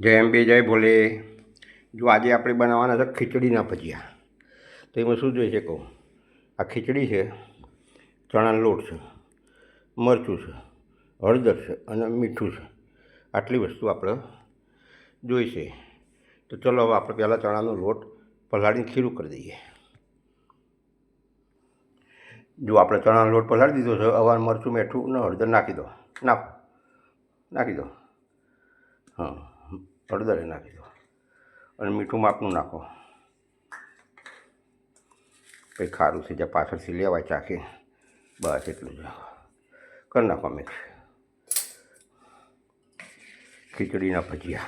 જય અંબે જય ભોલે. જો આજે આપણે બનાવવાના છે ખીચડીના ભજીયા. તો એમાં શું જોઈએ છે કહું? આ ખીચડી છે, ચણાનો લોટ છે, મરચું છે, હળદર છે અને મીઠું છે. આટલી વસ્તુ આપણે જોઈશે તો ચલો હવે આપણે પહેલાં ચણાનો લોટ પલાળીને ખીરું કરી દઈએ. જો આપણે ચણાનો લોટ પલાળી દીધો છે હવે મરચું, મીઠું ને હળદર નાખી દો. નાખો. નાખી દો. હા. હળદરે નાખી દો. અને મીઠું માપનું નાખો. કંઈ ખારું છે જાય, પાછળથી લેવાય ચાખી. બસ એટલું જ. કરી નાખો મિક્સ. ખીચડીના ભજીયા.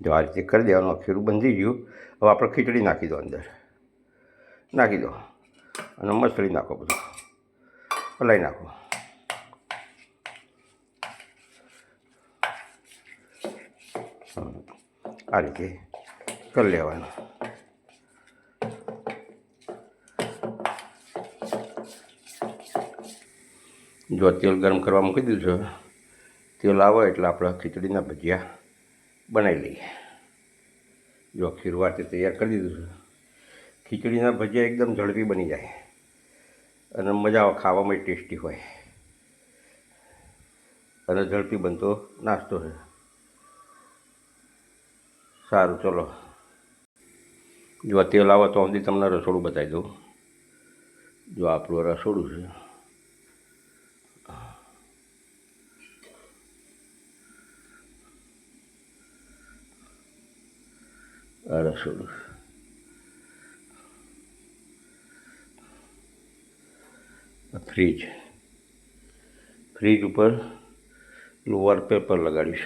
જો આ રીતે કરી દેવાનું ખીરું બંધી ગયું. હવે આપણે ખીચડી નાખી દો અંદર. નાખી દો. અને મસળી નાખો બધું. હલાવી નાખો. આ રીતે કરી લેવાનું. જો તેલ ગરમ કરવા મૂકી દીધું છે, તેલ આવે એટલે આપણે ખીચડીના ભજીયા બનાવી લઈએ. જો ખીરવાથી તૈયાર કરી દીધું છે. ખીચડીના ભજીયા એકદમ ઝડપી બની જાય. અને મજા આવે, ખાવામાં ટેસ્ટી હોય. અને ઝડપી બનતો નાસ્તો છે. સારું, ચલો. જો આ તેલ આવે તો સુધી તમને રસોડું બતાવી દઉં. જો આપણું રસોડું છે. આ રસોડું ફ્રીજ. ફ્રીજ ઉપર લોવર પેપર લગાડ્યું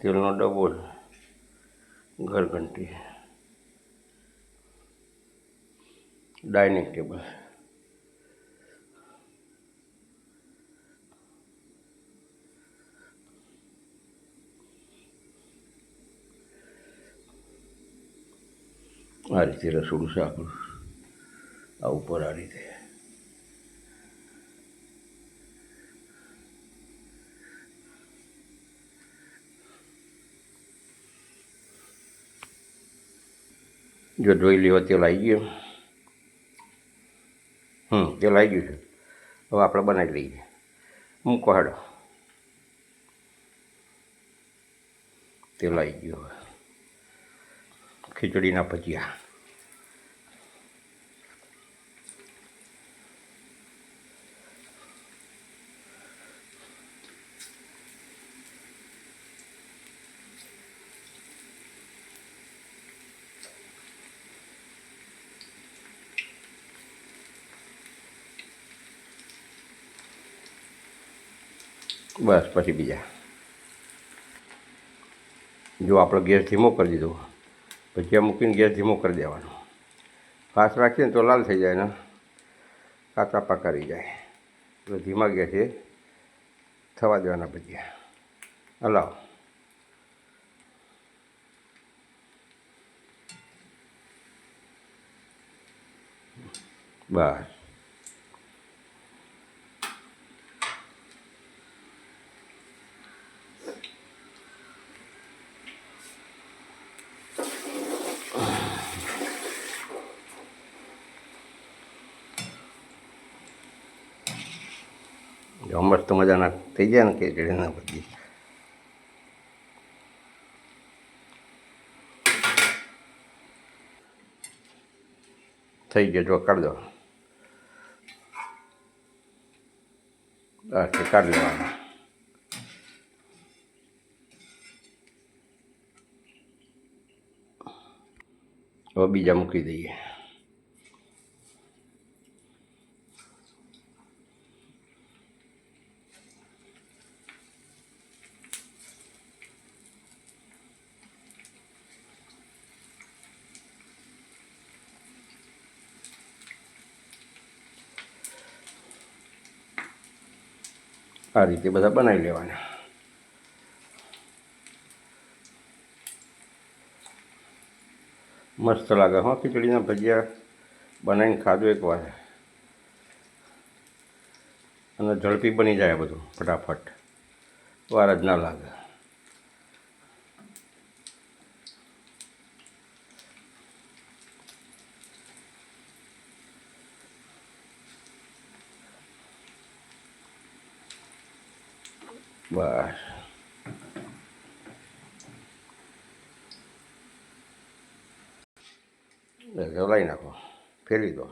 તેલનો ડબ્બો છે. ઘરઘંટી. Dining table. આ રીતે રસોડું છે આપણું. આ ઉપર આ રીતે. જો જોઈ લેવા તેલ આવી ગયું. હમ, તેલ આવી ગયું છે. હવે આપણે બનાવી લઈએ. મૂકો હેડો તેલ આવી ગયું હવે. ખીચડીના ભજીયા. બસ, પછી બીજા. જો આપણે ગેસ ધીમો કરી દીધો ભજીયા મૂકીને ગેસ ધીમો કરી દેવાનો. ખાસ રાખીએ ને તો લાલ થઈ જાય ને કાચા પાકા રહી જાય. એટલે ધીમા ગેસે થવા દેવાના ભજીયા હલાવ બસ. જો તો મજાના થઈ જાય ને ખીચડીના બધી. થઈ ગયો, જો કાઢી દો. એ કાઢી લેવાના. હવે બીજા મૂકી દઈએ. આ રીતે બધા બનાવી લેવાના. મસ્ત લાગે હો ખીચડીના ભજીયા બનાવીને ખાધું એકવાર અને ઝડપી બની જાય બધું, ફટાફટ. વાર જ ના લાગે. બસ લઈ નાખો ફેરવી દો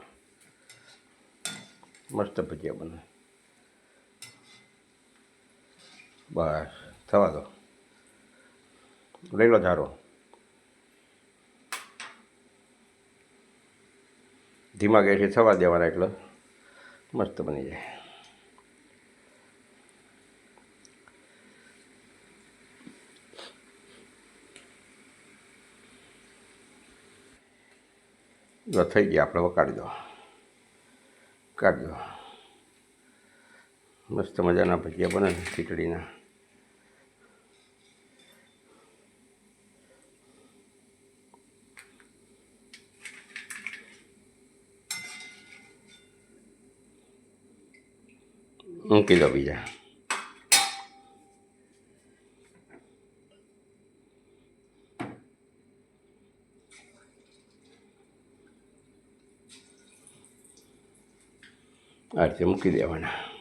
મસ્ત ભજીયા બને બસ થવા દો લઈ લો ધારો ધીમા ગેસે થવા દેવાના એટલે મસ્ત બની જાય થઈ ગયા આપણે વકાડી દો. કાઢી દો મસ્ત મજાના ભજીયા બને ખીચડીના મૂકી દો બીજા. આ રીતે મૂકી દેવાના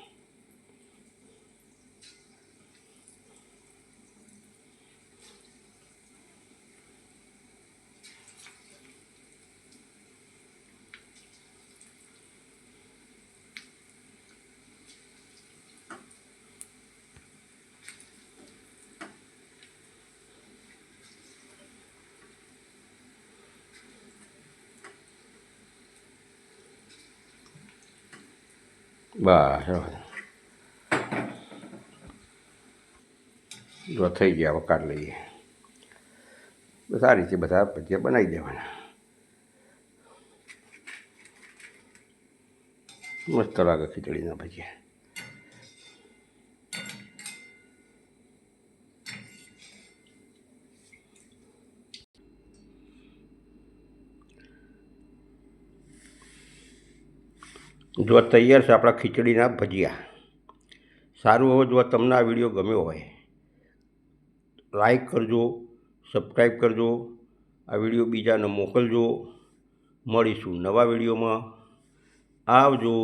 બસ. જો થઈ ગયા વકાર લઈએ સારી છે બધા ભજીયા બનાવી દેવાના મસ્ત લાગે ખીચડીના ભજીયા જો તૈયાર છે આપણા ખીચડીના ભજીયા. સારું હોય જો તમને આ વીડિયો ગમ્યો હોય, લાઈક કરજો, સબસ્ક્રાઈબ કરજો, આ વીડિયો બીજાને મોકલજો. મળીશું નવા વિડીયોમાં. આવજો.